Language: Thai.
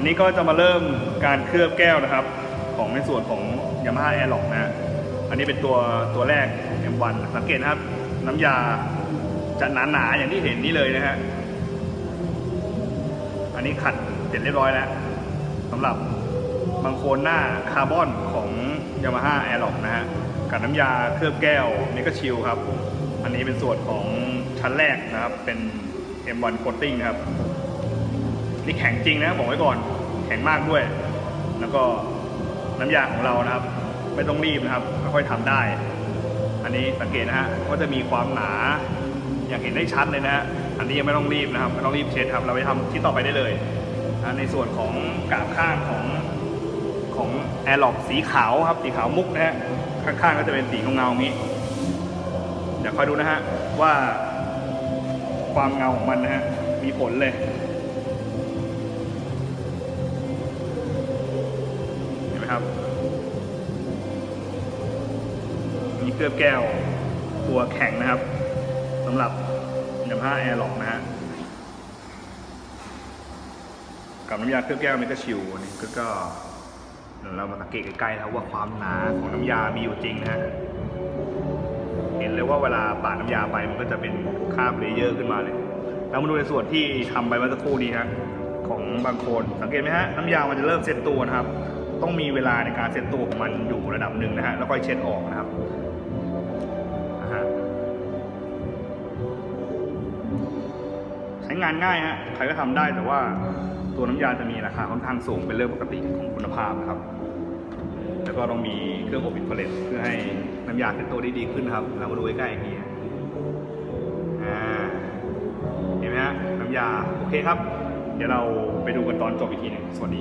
อันนี้ก็จะมาเริ่มการเคลือบแก้วนะครับ ของในส่วนของ Yamaha Airlock นะฮะอันนี้เป็นตัวตัวแรก M1 สังเกตนะครับ น้ำยาจะหนาๆอย่างที่เห็นนี่เลยนะฮะอันนี้ขัดเสร็จเรียบร้อยแล้วสำหรับบางโคนหน้าคาร์บอนของ Yamaha Airlock นะฮะกับน้ำยาเคลือบแก้วเมก a ชิลครับ อันนี้เป็นส่วนของชั้นแรกนะครับเป็น M1 Coating นะครับ นี่แข็งจริงนะบอกไว้ก่อน แข็งมากด้วย แล้วก็น้ำยาของเรานะครับ ไม่ต้องรีบนะครับค่อยๆทำได้ อันนี้สังเกตนะฮะว่าจะมีความหนา อย่างเห็นได้ชัดเลยนะฮะอันนี้ยังไม่ต้องรีบนะครับไม่ต้องรีบเช็ดครับ เราไปทำที่ต่อไปได้เลยในส่วนของกาบข้างของของแอร์ล็อกสีขาวครับสีขาวมุกนะฮะข้างๆก็จะเป็นสีเงาๆอย่างนี้เดี๋ยวคอยดูนะฮะว่าความเงาของมันนะฮะมีผลเลย นไหมครับ มีเคลือบแก้วตัวแข็งนะครับสำหรับยามาฮ่าแอร์ล็อกนะฮะกับน้ำยาเคลือบแก้วเมกาชิลนี่ก็เดี๋ยวเรามาสังเกตใกล้ๆนะครับว่าความหนาของน้ำยามีอยู่จริงนะฮะเห็นเลยว่าเวลาปาดน้ำยาไปมันก็จะเป็นคราบเลเยอร์ขึ้นมาเลยแล้วมาดูในส่วนที่ทำไปเมื่อสักครู่นี้ฮะของบางคนสังเกตไหมฮะน้ำยามันจะเริ่มเซ็ตตัวนะครับ ต้องมีเวลาในการเซ็ตตัวของมันอยู่ระดับหนึ่งนะฮะแล้วค่อยเช็ดออกนะครับนะฮะใช้งานง่ายฮะใครก็ทำได้แต่ว่าตัวน้ำยาจะมีราคาค่อนข้างสูงเป็นเรื่องปกติของคุณภาพนะครับ แล้วก็ต้องมีเครื่องอบอินฟราเรดเพื่อให้น้ำยาเซ็ตตัวได้ดีขึ้นครับ เรามาดูใกล้ๆอีกทีฮะอ่าเห็นไหมฮะน้ำยาโอเคครับ เดี๋ยวเราไปดูกันตอนจบอีกทีหนึงสวัสดี